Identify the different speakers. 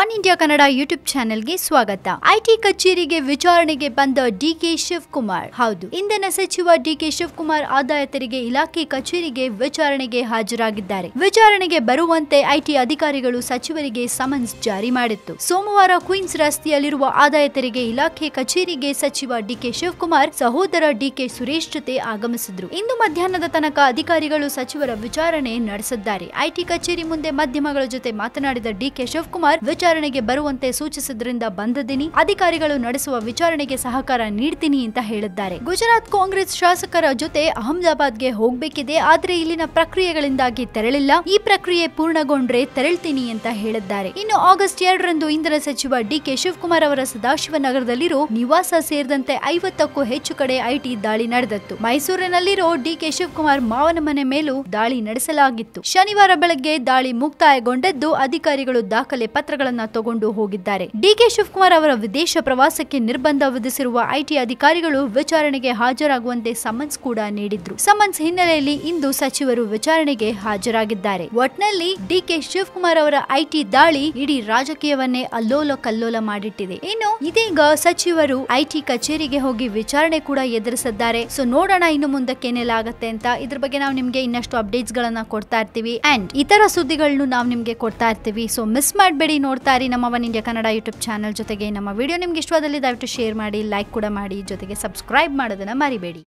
Speaker 1: One India Kannada YouTube ಚಾನೆಲ್ಗೆ ಸ್ವಾಗತ. IT ಕಚೇರಿಗೆ ವಿಚಾರಣೆಗೆ ಬಂದ ಡಿಕೆ ಶಿವಕುಮಾರ್. ಹೌದು, ಇಂಧನ ಸಚಿವ ಡಿಕೆ ಶಿವಕುಮಾರ್ ಆದಾಯ ತೆರಿಗೆ ಇಲಾಖೆ ಕಚೇರಿಗೆ ವಿಚಾರಣೆಗೆ ಹಾಜರಾಗಿದ್ದಾರೆ. ವಿಚಾರಣೆಗೆ ಬರುವಂತೆ ಐಟಿ ಅಧಿಕಾರಿಗಳು ಸಚಿವರಿಗೆ ಸಮನ್ಸ್ ಜಾರಿ ಮಾಡಿತ್ತು. ಸೋಮವಾರ ಕ್ವೀನ್ಸ್ ರಸ್ತೆಯಲ್ಲಿರುವ ಆದಾಯ ತೆರಿಗೆ ಇಲಾಖೆ ಕಚೇರಿಗೆ ಸಚಿವ ಡಿಕೆ ಶಿವಕುಮಾರ್, ಸಹೋದರ ಡಿಕೆ ಸುರೇಶ್ ಜೊತೆ ಆಗಮಿಸಿದ್ರು. ಇಂದು ಮಧ್ಯಾಹ್ನದ ತನಕ ಅಧಿಕಾರಿಗಳು ಸಚಿವರ ವಿಚಾರಣೆ ನಡೆಸಿದ್ದಾರೆ. ಐಟಿ ಕಚೇರಿ ಮುಂದೆ ಮಾಧ್ಯಮಗಳ ಜೊತೆ ಮಾತನಾಡಿದ ಡಿಕೆ ಶಿವಕುಮಾರ್ ವಿಚಾರಣೆಗೆ ಬರುವಂತೆ ಸೂಚಿಸಿದ್ರಿಂದ ಬಂದದಿನಿ, ಅಧಿಕಾರಿಗಳು ನಡೆಸುವ ವಿಚಾರಣೆಗೆ ಸಹಕಾರ ನೀಡ್ತೀನಿ ಅಂತ ಹೇಳಿದ್ದಾರೆ. ಗುಜರಾತ್ ಕಾಂಗ್ರೆಸ್ ಶಾಸಕರ ಜೊತೆ ಅಹಮದಾಬಾದ್ಗೆ ಹೋಗ್ಬೇಕಿದೆ, ಆದ್ರೆ ಇಲ್ಲಿನ ಪ್ರಕ್ರಿಯೆಗಳಿಂದಾಗಿ ತೆರಳಿಲ್ಲ. ಈ ಪ್ರಕ್ರಿಯೆ ಪೂರ್ಣಗೊಂಡ್ರೆ ತೆರಳ್ತೀನಿ ಅಂತ ಹೇಳಿದ್ದಾರೆ. ಇನ್ನು ಆಗಸ್ಟ್ ಎರಡರಂದು ಇಂಧನ ಸಚಿವ ಡಿಕೆ ಶಿವಕುಮಾರ್ ಅವರ ಸದಾಶಿವನಗರದಲ್ಲಿರೋ ನಿವಾಸ ಸೇರಿದಂತೆ ಐವತ್ತಕ್ಕೂ ಹೆಚ್ಚು ಕಡೆ ಐಟಿ ದಾಳಿ ನಡೆದಿತ್ತು. ಮೈಸೂರಿನಲ್ಲಿರೋ ಡಿಕೆ ಶಿವಕುಮಾರ್ ಮಾವನ ಮನೆ ಮೇಲೂ ದಾಳಿ ನಡೆಸಲಾಗಿತ್ತು. ಶನಿವಾರ ಬೆಳಗ್ಗೆ ದಾಳಿ ಮುಕ್ತಾಯಗೊಂಡದ್ದು ಅಧಿಕಾರಿಗಳು ದಾಖಲೆ ಪತ್ರಗಳನ್ನ ತಗೊಂಡು ಹೋಗಿದ್ದಾರೆ. ಡಿಕೆ ಶಿವಕುಮಾರ್ ಅವರ ವಿದೇಶ ಪ್ರವಾಸಕ್ಕೆ ನಿರ್ಬಂಧ ವಿಧಿಸಿರುವ ಐಟಿ ಅಧಿಕಾರಿಗಳು ವಿಚಾರಣೆಗೆ ಹಾಜರಾಗುವಂತೆ ಸಮನ್ಸ್ ಕೂಡ ನೀಡಿದ್ರು. ಸಮನ್ಸ್ ಹಿನ್ನೆಲೆಯಲ್ಲಿ ಇಂದು ಸಚಿವರು ವಿಚಾರಣೆಗೆ ಹಾಜರಾಗಿದ್ದಾರೆ. ಒಟ್ನಲ್ಲಿ ಡಿಕೆ ಶಿವಕುಮಾರ್ ಅವರ ಐಟಿ ದಾಳಿ ಇಡೀ ರಾಜಕೀಯವನ್ನೇ ಅಲ್ಲೋಲ ಕಲ್ಲೋಲ ಮಾಡಿಟ್ಟಿದೆ. ಇನ್ನು ಇದೀಗ ಸಚಿವರು ಐಟಿ ಕಚೇರಿಗೆ ಹೋಗಿ ವಿಚಾರಣೆ ಕೂಡ ಎದುರಿಸಿದ್ದಾರೆ. ಸೊ ನೋಡೋಣ ಇನ್ನು ಮುಂದಕ್ಕೆ ಏನೆಲ್ಲಾಗತ್ತೆ ಅಂತ. ಇದ್ರ ಬಗ್ಗೆ ನಾವು ನಿಮ್ಗೆ ಇನ್ನಷ್ಟು ಅಪ್ಡೇಟ್ಸ್ ಗಳನ್ನ ಕೊಡ್ತಾ ಇರ್ತೀವಿ. ಅಂಡ್ ಇತರ ಸುದ್ದಿಗಳನ್ನು ನಾವು ನಿಮ್ಗೆ ಕೊಡ್ತಾ ಇರ್ತೀವಿ. ಸೊ ಮಿಸ್ ಮಾಡಬೇಡಿ ನೋಡ್ತಾ ನಮ್ಮ One India Kannada YouTube channel ಜೊತೆಗೆ ನಮ್ಮ ವಿಡಿಯೋ ನಿಮ್ಗೆ ಇಷ್ಟವಾದಲ್ಲಿ ದಯವಿಟ್ಟು ಶೇರ್ ಮಾಡಿ ಲೈಕ್ ಕೂಡ ಮಾಡಿ, ಜೊತೆಗೆ ಸಬ್ಸ್ಕ್ರೈಬ್ ಮಾಡೋದನ್ನು ಮರಿಬೇಡಿ.